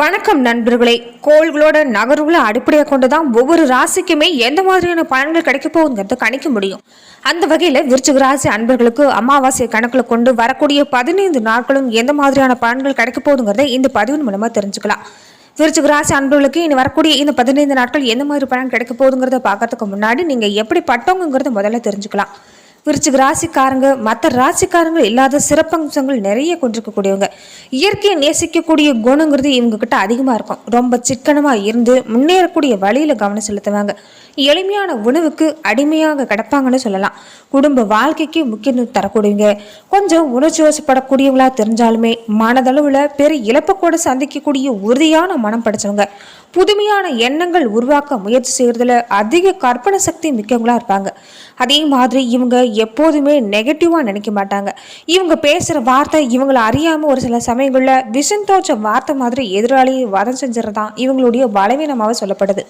வணக்கம் நண்பர்களே. கோள்களோட நகர்வுகளை அடிப்படையாக கொண்டு தான் ஒவ்வொரு ராசிக்குமே எந்த மாதிரியான பலன்கள் கிடைக்க போகுங்கிறத கணிக்க முடியும். அந்த வகையில் விருச்சிக ராசி அன்பர்களுக்கு அமாவாசை கணக்கில் கொண்டு வரக்கூடிய பதினைந்து நாட்களும் எந்த மாதிரியான பலன்கள் கிடைக்க போகுதுங்கிறத இந்த பதிவின் மூலமாக தெரிஞ்சுக்கலாம். விருச்சிக ராசி அன்பர்களுக்கு இனி வரக்கூடிய இந்த பதினைந்து நாட்கள் எந்த மாதிரி பலன் கிடைக்க போகுதுங்கிறத பார்க்கறதுக்கு முன்னாடி நீங்கள் எப்படி பட்டவங்கிறத முதல்ல தெரிஞ்சுக்கலாம். விருச்சிக ராசிக்காரங்க மற்ற ராசிக்காரங்க இல்லாத சிறப்பம்சங்கள் நிறைய கொண்டிருக்கக்கூடியவங்க. இயற்கையை நேசிக்கக்கூடிய குணங்கிறது இவங்க கிட்ட அதிகமாக இருக்கும். ரொம்ப சிக்கனமாக இருந்து முன்னேறக்கூடிய வழியில் கவனம் செலுத்துவாங்க. எளிமையான உணவுக்கு அடிமையாக கிடப்பாங்கன்னு சொல்லலாம். குடும்ப வாழ்க்கைக்கு முக்கியத்துவம் தரக்கூடியவங்க. கொஞ்சம் உணர்ச்சி வசப்படக்கூடியவங்களா தெரிஞ்சாலுமே மனதளவில் பெரிய இழப்பை கூட சந்திக்கக்கூடிய உறுதியான மனம் படைச்சவங்க. புதுமையான எண்ணங்கள் உருவாக்க முயற்சி செய்கிறதுல அதிக கற்பனை சக்தி மிக்கவங்களா இருப்பாங்க. அதே மாதிரி இவங்க எப்போதுமே நெகட்டிவாக நினைக்க மாட்டாங்க. இவங்க பேசுகிற வார்த்தை இவங்களை அறியாமல் ஒரு சில சமயங்களில் விஷம் தோற்ற வார்த்தை மாதிரி எதிராளியை வதம் செஞ்சுறதான் இவங்களுடைய பலவீனமாக சொல்லப்படுது.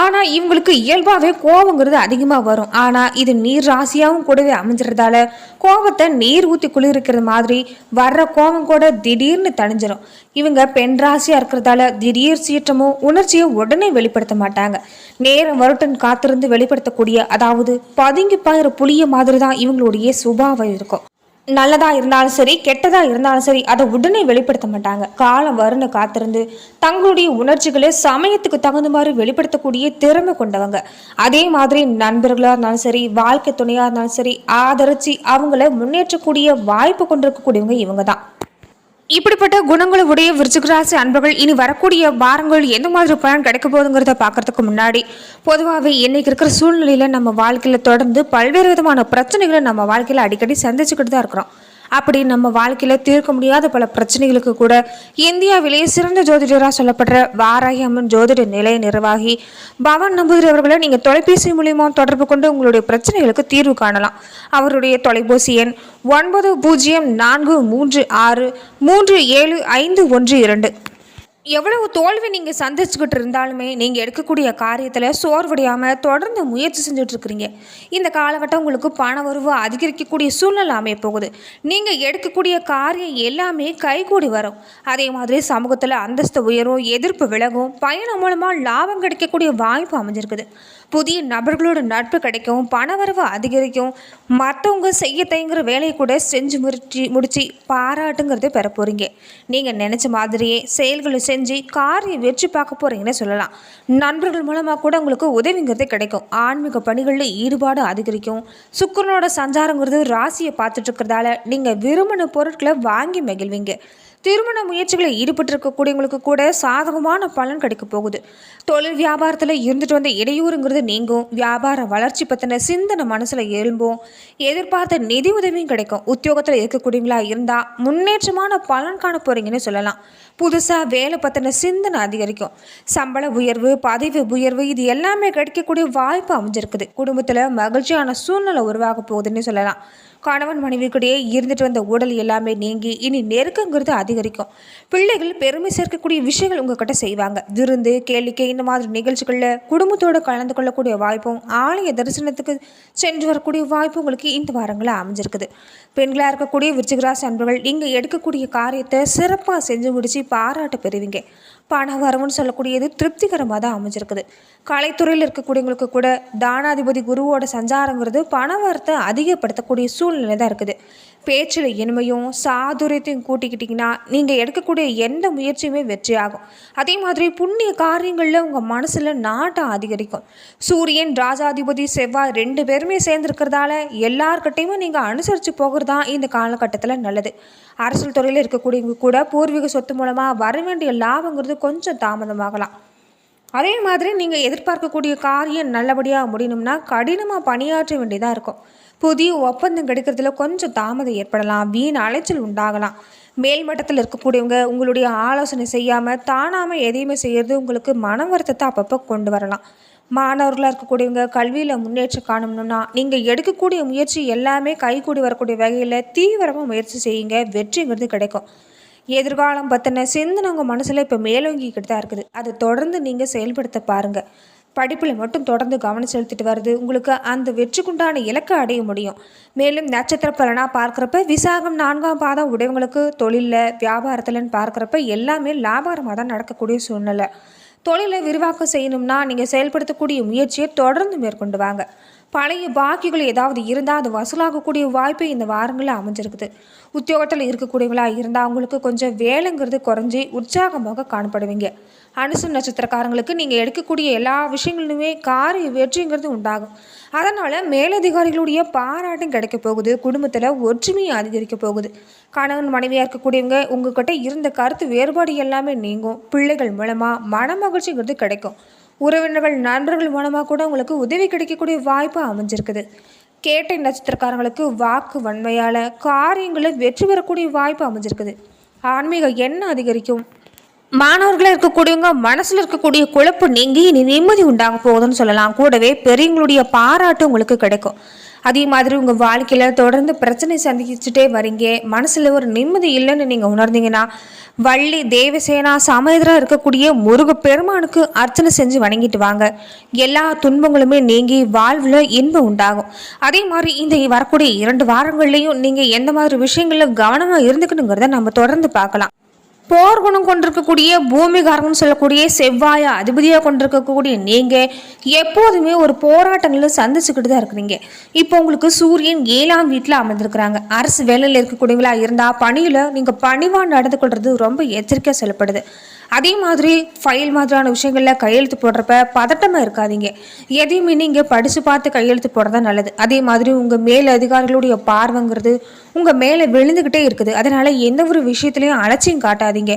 ஆனால் இவங்களுக்கு இயல்பாகவே கோபங்கிறது அதிகமாக வரும். ஆனால் இது நீர் ராசியாகவும் கூடவே அமைஞ்சிறதால கோபத்தை நீர் ஊற்றி குளிர்க்கிறது மாதிரி வர்ற கோபம் கூட திடீர்னு தணிஞ்சிரும். இவங்க பெண் ராசியாக இருக்கிறதால திடீர் சீற்றமும் உணர்ச்சியை உடனே வெளிப்படுத்த மாட்டாங்க. நேரம் வருட்டன் காத்திருந்து வெளிப்படுத்தக்கூடிய அதாவது பதுங்கி பாயிற புளிய மாதிரி தான் இவங்களுடைய சுபாவம் இருக்கும். நல்லதாக இருந்தாலும் சரி கெட்டதாக இருந்தாலும் சரி அதை உடனே வெளிப்படுத்த மாட்டாங்க. காலம் வருன்னு காத்திருந்து தங்களுடைய உணர்ச்சிகளை சமயத்துக்கு தகுந்த மாதிரி வெளிப்படுத்தக்கூடிய திறமை கொண்டவங்க. அதே மாதிரி நண்பர்களாக இருந்தாலும் சரி வாழ்க்கை துணையாக இருந்தாலும் சரி ஆதரிச்சு அவங்கள முன்னேற்றக்கூடிய வாய்ப்பு கொண்டிருக்கக்கூடியவங்க இவங்க தான் இப்படிப்பட்ட குணங்களை உடைய விருச்சிகராசி அன்பர்கள் இனி வரக்கூடிய வாரங்கள் எந்த மாதிரி பலன் கிடைக்க போகுதுங்கிறத பார்க்கறதுக்கு முன்னாடி பொதுவாகவே இன்னைக்கு இருக்கிற சூழ்நிலையில நம்ம வாழ்க்கையில தொடர்ந்து பல்வேறு விதமான பிரச்சனைகளை நம்ம வாழ்க்கையில அடிக்கடி சந்திச்சுக்கிட்டு தான் இருக்கிறோம். அப்படி நம்ம வாழ்க்கையில் தீர்க்க முடியாத பல பிரச்சனைகளுக்கு கூட இந்தியாவிலேயே சிறந்த ஜோதிடராக சொல்லப்படுற வாராகி அம்மன் ஜோதிட நிலைய நிர்வாகி பவன் நம்பூதிரி அவர்களை நீங்கள் தொலைபேசி மூலியமாக தொடர்பு கொண்டு உங்களுடைய பிரச்சனைகளுக்கு தீர்வு காணலாம். அவருடைய தொலைபேசி எண் ஒன்பது பூஜ்ஜியம் நான்கு மூன்று ஆறு மூன்று ஏழு ஐந்து ஒன்று இரண்டு. எவ்வளவு தோல்வி நீங்கள் சந்திச்சுக்கிட்டு இருந்தாலுமே நீங்கள் எடுக்கக்கூடிய காரியத்தில் சோர்வடையாமல் தொடர்ந்து முயற்சி செஞ்சுட்ருக்குறீங்க. இந்த காலகட்டம் உங்களுக்கு பண வருவு அதிகரிக்கக்கூடிய சூழ்நிலை அமைய போகுது. நீங்கள் எடுக்கக்கூடிய காரியம் எல்லாமே கைகூடி வரும். அதே மாதிரி சமூகத்தில் அந்தஸ்து உயரும் எதிர்ப்பு விலகும் பயணம் மூலமாக லாபம் கிடைக்கக்கூடிய வாய்ப்பு அமைஞ்சிருக்குது. புதிய நபர்களோட நட்பு கிடைக்கும் பணவரவு அதிகரிக்கும். மற்றவங்க செய்ய தயங்குற வேலையை கூட செஞ்சு முடிச்சு முடிச்சு பாராட்டுங்கிறத பெற போகிறீங்க நீங்கள் நினச்ச மாதிரியே செயல்களை செஞ்சு காரியம் வெற்றி பார்க்க போகிறீங்கன்னு சொல்லலாம். நண்பர்கள் மூலமாக கூட உங்களுக்கு உதவிங்கிறது கிடைக்கும். ஆன்மீக பணிகளில் ஈடுபாடு அதிகரிக்கும். சுக்கரனோட சஞ்சாரங்கிறது ராசியை பார்த்துட்டு இருக்கிறதால நீங்கள் விரும்பின பொருட்களை வாங்கி மகிழ்வீங்க. திருமண முயற்சிகளில் ஈடுபட்டிருக்கக்கூடியவங்களுக்கு கூட சாதகமான பலன் கிடைக்க போகுது. தொழில் வியாபாரத்தில் இருந்துட்டு வந்த இடையூறுங்கிறது நீங்கும். வியாபார வளர்ச்சி பற்றின சிந்தனை மனசில் எழும்பும். எதிர்பார்த்த நிதி உதவியும் கிடைக்கும். உத்தியோகத்தில் இருக்கக்கூடியவங்களா இருந்தால் முன்னேற்றமான பலன் காண போகிறீங்கன்னு சொல்லலாம். புதுசாக வேலை பற்றின சிந்தனை அதிகரிக்கும். சம்பள உயர்வு பதவி உயர்வு இது எல்லாமே கிடைக்கக்கூடிய வாய்ப்பு அமைஞ்சிருக்குது. குடும்பத்தில் மகிழ்ச்சியான சூழ்நிலை உருவாக போகுதுன்னு சொல்லலாம். கணவன் மனைவிக்கிடையே இருந்துட்டு வந்த ஊடல் எல்லாமே நீங்கி இனி நெருக்கங்கிறது அதிகரிக்கும். பிள்ளைகள் பெருமை சேர்க்கக்கூடிய விஷயங்கள் உங்ககிட்ட செய்வாங்க. விருந்து கேளிக்கை இந்த மாதிரி நிகழ்ச்சிகளில் குடும்பத்தோடு கலந்து கொள்ளக்கூடிய வாய்ப்பும் ஆலய தரிசனத்துக்கு சென்று வரக்கூடிய வாய்ப்பு உங்களுக்கு இந்த வாரங்களில் அமைஞ்சிருக்குது. பெண்களாக இருக்கக்கூடிய விருச்சிகராசி அன்பர்கள் நீங்கள் எடுக்கக்கூடிய காரியத்தை சிறப்பாக செஞ்சு முடித்து பாராட்டு பெறுவீங்க. பண வரவுன்னு சொல்லக்கூடியது திருப்திகரமாக தான் அமைஞ்சிருக்குது. கலைத்துறையில் இருக்கக்கூடியவங்களுக்கு கூட தானாதிபதி குருவோட சஞ்சாரங்கிறது பணவரத்தை அதிகப்படுத்தக்கூடிய சூழ்நிலை தான் இருக்குது. பேச்சில் இனிமையும் சாதுரியத்தையும் கூட்டிக்கிட்டிங்கன்னா நீங்கள் எடுக்கக்கூடிய எந்த முயற்சியுமே வெற்றியாகும். அதே மாதிரி புண்ணிய காரியங்களில் உங்கள் மனசில் நாட்டம் அதிகரிக்கும். சூரியன் ராஜாதிபதி செவ்வாய் ரெண்டு பேருமே சேர்ந்துருக்கிறதால எல்லார்கிட்டையுமே நீங்கள் அனுசரித்து போகிறது தான் இந்த காலகட்டத்தில் நல்லது. அரசியல் துறையில் இருக்கக்கூடியவங்க கூட பூர்வீக சொத்து மூலமாக வர வேண்டிய லாபங்கிறது கொஞ்சம் தாமதமாகலாம். அதே மாதிரி நீங்கள் எதிர்பார்க்கக்கூடிய காரியம் நல்லபடியாக முடியணும்னா கடினமாக பணியாற்ற வேண்டியதாக இருக்கும். புதிய ஒப்பந்தம் கிடைக்கிறதுல கொஞ்சம் தாமதம் ஏற்படலாம். வீண் அலைச்சல் உண்டாகலாம். மேல்மட்டத்தில் இருக்கக்கூடியவங்க உங்களுடைய ஆலோசனை செய்யாமல் தானாமல் எதையுமே செய்கிறது உங்களுக்கு மன வருத்தத்தை அப்பப்போ கொண்டு வரலாம். மாணவர்களாக இருக்கக்கூடியவங்க கல்வியில் முன்னேற்றம் காணணும்னா நீங்கள் எடுக்கக்கூடிய முயற்சி எல்லாமே கைகூடி வரக்கூடிய வகையில் தீவிரமாக முயற்சி செய்யுங்க. வெற்றிங்கிறது கிடைக்கும். எதிர்காலம் பற்றின சிந்தனை உங்கள் மனசில் இப்போ மேலோங்கிக்கிட்டு தான் இருக்குது. அதை தொடர்ந்து நீங்கள் செயல்படுத்த பாருங்கள் படிப்பில் மட்டும் தொடர்ந்து கவனம் செலுத்திட்டு வருது உங்களுக்கு அந்த வெற்றிக்குண்டான இலக்கை அடைய முடியும். மேலும் நட்சத்திர பலனாக பார்க்குறப்ப விசாகம் நான்காம் பாதம் உடையவங்களுக்கு தொழிலில் வியாபாரத்தில்னு பார்க்குறப்ப எல்லாமே லாபாரமாக தான் நடக்கக்கூடிய சூழ்நிலை. தொழிலை விரிவாக்கம் செய்யணும்னா நீங்கள் செயல்படுத்தக்கூடிய முயற்சியை தொடர்ந்து மேற்கொண்டு வாங்க. பழைய பாக்கிகள் ஏதாவது இருந்தால் அது வசூலாகக்கூடிய வாய்ப்பு இந்த வாரங்களில் அமைஞ்சிருக்குது. உத்தியோகத்தில் இருக்கக்கூடியவங்களா இருந்தால் அவங்களுக்கு கொஞ்சம் வேலைங்கிறது குறைஞ்சி உற்சாகமாக காணப்படுவீங்க. அனுசு நட்சத்திரக்காரங்களுக்கு நீங்கள் எடுக்கக்கூடிய எல்லா விஷயங்களுமே காரிய வெற்றிங்கிறது உண்டாகும். அதனால் மேலதிகாரிகளுடைய பாராட்டும் கிடைக்க போகுது. குடும்பத்தில் ஒற்றுமையும் அதிகரிக்க போகுது. கணவன் மனைவியாக இருக்கக்கூடியவங்க உங்ககிட்ட இருந்த கருத்து வேறுபாடு எல்லாமே நீங்கும். பிள்ளைகள் மூலமாக மன மகிழ்ச்சிங்கிறது கிடைக்கும். உறவினர்கள் நண்பர்கள் மூலமாக கூட உங்களுக்கு உதவி கிடைக்கக்கூடிய வாய்ப்பு அமைஞ்சிருக்குது. கேட்டை நட்சத்திரக்காரங்களுக்கு வாக்கு வன்மையால் காரியங்களில் வெற்றி பெறக்கூடிய வாய்ப்பு அமைஞ்சிருக்குது. ஆன்மீக எண்ணம் அதிகரிக்கும்? மாணவர்களாக இருக்கக்கூடியவங்க மனசில் இருக்கக்கூடிய குழப்பு நீங்கி இனி நிம்மதி உண்டாக போகுதுன்னு சொல்லலாம். கூடவே பெரியவங்களுடைய பாராட்டு உங்களுக்கு கிடைக்கும். அதே மாதிரி உங்கள் வாழ்க்கையில் தொடர்ந்து பிரச்சனை சந்திச்சுட்டே வரீங்க. மனசில் ஒரு நிம்மதி இல்லைன்னு நீங்கள் உணர்ந்தீங்கன்னா வள்ளி தேவசேனா சமயதராக இருக்கக்கூடிய முருக பெருமானுக்கு அர்ச்சனை செஞ்சு வணங்கிட்டு வாங்க. எல்லா துன்பங்களுமே நீங்கி வாழ்வில் இன்பம் உண்டாகும். அதே மாதிரி இந்த வரக்கூடிய இரண்டு வாரங்கள்லையும் நீங்கள் எந்த மாதிரி விஷயங்களில் கவனமாக இருந்துக்கணுங்கிறத நம்ம தொடர்ந்து பார்க்கலாம். போர் குணம் கொண்டிருக்கக்கூடிய பூமிகாரங்கன்னு சொல்லக்கூடிய செவ்வாயை அதிபதியாக கொண்டிருக்கக்கூடிய நீங்கள் எப்போதுமே ஒரு போராட்டங்களை சந்திச்சுக்கிட்டு தான் இருக்கிறீங்க. இப்போ உங்களுக்கு சூரியன் ஏழாம் வீட்டில் அமர்ந்திருக்கிறாங்க. அரசு வேலையில் இருக்கக்கூடியவங்களா இருந்தால் பணியில் நீங்கள் பணிவாக நடந்து கொள்வது ரொம்ப எச்சரிக்கையாக சொல்லப்படுது அதே மாதிரி ஃபைல் மாதிரியான விஷயங்களில் கையெழுத்து போடுறப்ப பதட்டமாக இருக்காதீங்க. எதையுமே நீங்கள் படித்து பார்த்து கையெழுத்து போடுறதா நல்லது. அதே மாதிரி உங்கள் மேல் அதிகாரிகளுடைய பார்வைங்கிறது உங்கள் மேலே விழுந்துக்கிட்டே இருக்குது. அதனால் எந்த ஒரு விஷயத்துலையும் அலட்சியம் காட்டாதீங்க.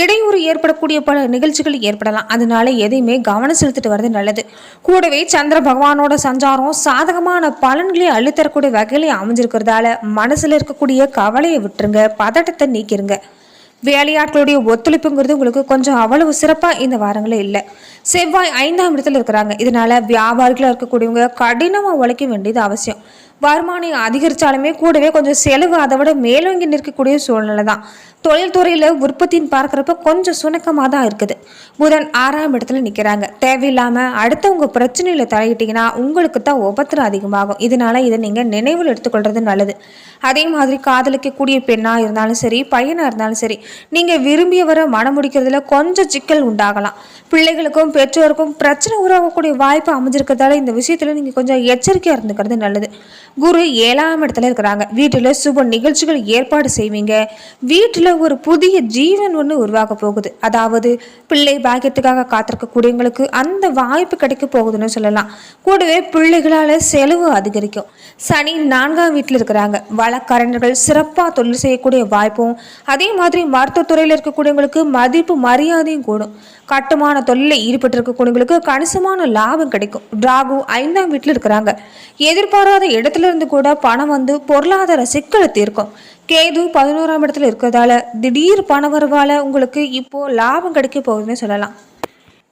இடையூறு ஏற்படக்கூடிய பல நிகழ்ச்சிகள் ஏற்படலாம். அதனால எதையுமே கவனம் செலுத்திட்டு வர்றது நல்லது. கூடவே சந்திர பகவானோட சஞ்சாரம் சாதகமான பலன்களை அள்ளித்தரக்கூடிய வகையிலே அமைஞ்சிருக்கிறதால மனசில் இருக்கக்கூடிய கவலையை விட்டுருங்க. பதட்டத்தை நீக்கிருங்க. வேலையாட்களுடைய ஒத்துழைப்புங்கிறது உங்களுக்கு கொஞ்சம் அவ்வளவு சிறப்பாக இந்த வாரங்களில் இல்லை. செவ்வாய் ஐந்தாம் இடத்துல இருக்கிறாங்க. இதனால வியாபாரிகளாக இருக்கக்கூடியவங்க கடினமாக உழைக்க வேண்டியது அவசியம். வருமானம் அதிகரித்தாலுமே கூடவே கொஞ்சம் செலவு அதை விட மேலோங்கி நிற்கக்கூடிய சூழ்நிலை தான் தொழில்துறையில் உற்பத்தின்னு பார்க்குறப்ப கொஞ்சம் சுணக்கமாக தான் இருக்குது. புதன் ஆறாம் இடத்துல நிற்கிறாங்க தேவையில்லாமல் அடுத்தவங்க பிரச்சனையில் தலையிட்டிங்கன்னா உங்களுக்கு தான் உபத்திரம் அதிகமாகும். இதனால் இதை நீங்கள் நினைவில் எடுத்துக்கொள்வது நல்லது. அதே மாதிரி காதலிக்கக்கூடிய பெண்ணாக இருந்தாலும் சரி பையனாக இருந்தாலும் சரி நீங்கள் விரும்பியவரை மனம் முடிக்கிறதுல கொஞ்சம் சிக்கல் உண்டாகலாம். பிள்ளைகளுக்கும் பெற்றோருக்கும் பிரச்சனை உருவாகக்கூடிய வாய்ப்பு அமைஞ்சிருக்கிறதால இந்த விஷயத்தில் நீங்கள் கொஞ்சம் எச்சரிக்கையாக இருந்துக்கிறது நல்லது. குரு ஏழாம் இடத்துல இருக்கிறாங்க. வீட்டில் சுப நிகழ்ச்சிகள் ஏற்பாடு செய்வீங்க. வீட்டில் ஒரு புதிய ஜீவன் ஒன்று உருவாக போகுது. அதாவது பிள்ளை பாக்கியத்துக்காக காத்திருக்கக்கூடியவங்களுக்கு அந்த வாய்ப்பு கிடைக்க போகுதுன்னு சொல்லலாம். கூடவே பிள்ளைகளால் செலவு அதிகரிக்கும். சனி நான்காம் வீட்டில் இருக்கிறாங்க. வழக்கறிஞர்கள் சிறப்பாக தொழில் செய்யக்கூடிய வாய்ப்பும் அதே மாதிரி மருத்துவத்துறையில் இருக்கக்கூடியவங்களுக்கு மதிப்பு மரியாதையும் கூடும். கட்டுமான தொழிலில் ஈடுபட்டு இருக்கக்கூடியவங்களுக்கு கணிசமான லாபம் கிடைக்கும். ராகு ஐந்தாம் வீட்டில் இருக்கிறாங்க. எதிர்பாராத இடத்துல இருந்து கூட பணம் வந்து பொருளாதார சிக்கலை தீர்க்கும். கேது பதினோராம் இடத்துல இருக்கிறதால திடீர் பணவரவால் உங்களுக்கு இப்போது லாபம் கிடைக்க போகுதுன்னு சொல்லலாம்.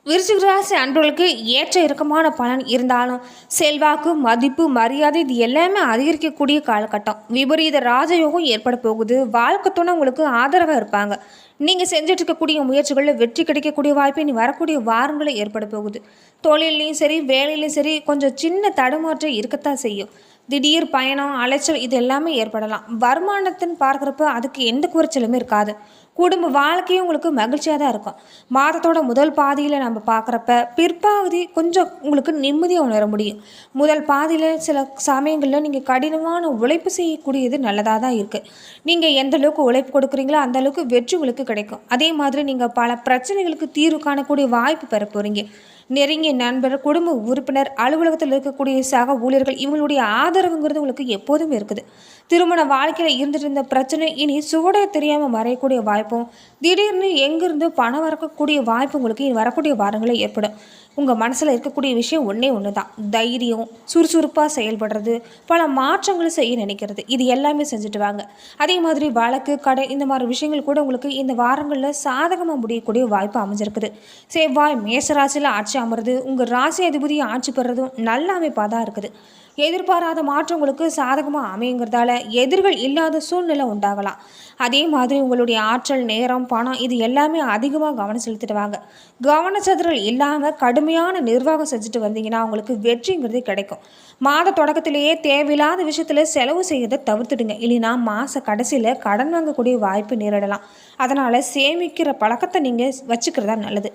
விருச்சிக ராசி அன்பர்களுக்கு ஏற்ற இறக்கமான பலன் இருந்தாலும் செல்வாக்கு மதிப்பு மரியாதை இது எல்லாமே அதிகரிக்கக்கூடிய காலகட்டம். விபரீத ராஜயோகம் ஏற்பட போகுது. வாழ்க்கை துணை உங்களுக்கு ஆதரவாக இருப்பாங்க. நீங்கள் செஞ்சுட்டு இருக்கக்கூடிய முயற்சிகளில் வெற்றி கிடைக்கக்கூடிய வாய்ப்பு இனி வரக்கூடிய வாரங்களை ஏற்பட போகுது. தொழிலையும் சரி வேலையிலையும் சரி கொஞ்சம் சின்ன தடுமாற்றம் இருக்கத்தான் செய்யும். திடீர் பயணம் அலைச்சல் இது எல்லாமே ஏற்படலாம். வருமானத்தின் பார்க்குறப்ப அதுக்கு எந்த குறைச்சலுமே இருக்காது. குடும்ப வாழ்க்கையும் உங்களுக்கு மகிழ்ச்சியாக தான் இருக்கும். மாதத்தோட முதல் பாதியில் நம்ம பார்க்குறப்ப பிற்பாதி கொஞ்சம் உங்களுக்கு நிம்மதியாக உணர முடியும். முதல் பாதியில் சில சமயங்களில் நீங்கள் கடினமான உழைப்பு செய்யக்கூடியது நல்லதாக தான் இருக்குது நீங்கள் எந்த அளவுக்கு உழைப்பு கொடுக்குறீங்களோ அந்த அளவுக்கு வெற்றி உங்களுக்கு கிடைக்கும். அதே மாதிரி நீங்கள் பல பிரச்சனைகளுக்கு தீர்வு காணக்கூடிய வாய்ப்பு பெற போகிறீங்க நெருங்கிய நண்பர் குடும்ப உறுப்பினர் அலுவலகத்தில் இருக்கக்கூடிய சக ஊழியர்கள் இவங்களுடைய ஆதரவுங்கிறது உங்களுக்கு எப்போதும் இருக்குது. திருமண வாழ்க்கையில் இருந்துட்டு இருந்த பிரச்சனை இனி சுவட தெரியாமல் மறையக்கூடிய வாய்ப்பும் திடீர்னு எங்கேருந்து பணம் வரக்கூடிய வாய்ப்பு உங்களுக்கு இனி வரக்கூடிய வாரங்களில் ஏற்படும். உங்கள் மனசில் இருக்கக்கூடிய விஷயம் ஒன்றே ஒன்று தான் தைரியம் சுறுசுறுப்பாக செயல்படுறது பல மாற்றங்களை செய்ய நினைக்கிறது. இது எல்லாமே செஞ்சுட்டு வாங்க. அதே மாதிரி வழக்கு கடை இந்த மாதிரி விஷயங்கள் கூட உங்களுக்கு இந்த வாரங்களில் சாதகமாக முடியக்கூடிய வாய்ப்பு அமைஞ்சிருக்குது. செவ்வாய் மேசராசியில் ஆட்சி அமருது. உங்கள் ராசி அதிபதியை ஆட்சி பெறதும் நல்ல அமைப்பாக தான் இருக்குது. எதிர்பாராத மாற்றங்களுக்கு சாதகமாக அமையுங்கிறதால எதிர்கள் இல்லாத சூழ்நிலை உண்டாகலாம். அதே மாதிரி உங்களுடைய ஆற்றல் நேரம் பணம் இது எல்லாமே அதிகமாக கவனம் செலுத்திட்டு வாங்க இல்லாமல் கடுமையான நிர்வாகம் செஞ்சுட்டு வந்தீங்கன்னா உங்களுக்கு வெற்றிங்கிறது கிடைக்கும். மாத தொடக்கத்திலேயே தேவையில்லாத விஷயத்தில் செலவு செய்யறதை தவிர்த்துடுங்க. இல்லைன்னா மாத கடைசியில் கடன் வாங்கக்கூடிய வாய்ப்பு நேரிடலாம். அதனால் சேமிக்கிற பழக்கத்தை நீங்கள் வச்சுக்கிறதா நல்லது.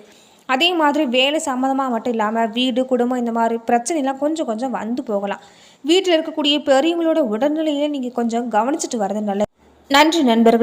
அதே மாதிரி வேலை சம்மந்தமாக மட்டும் இல்லாமல் வீடு குடும்பம் இந்த மாதிரி பிரச்சனைலாம் கொஞ்சம் கொஞ்சம் வந்து போகலாம். வீட்டில் இருக்கக்கூடிய பெரியவங்களோட உடல்நிலையை நீங்கள் கொஞ்சம் கவனிச்சிட்டு வர்றது நல்லது. நன்றி நண்பர்கள்.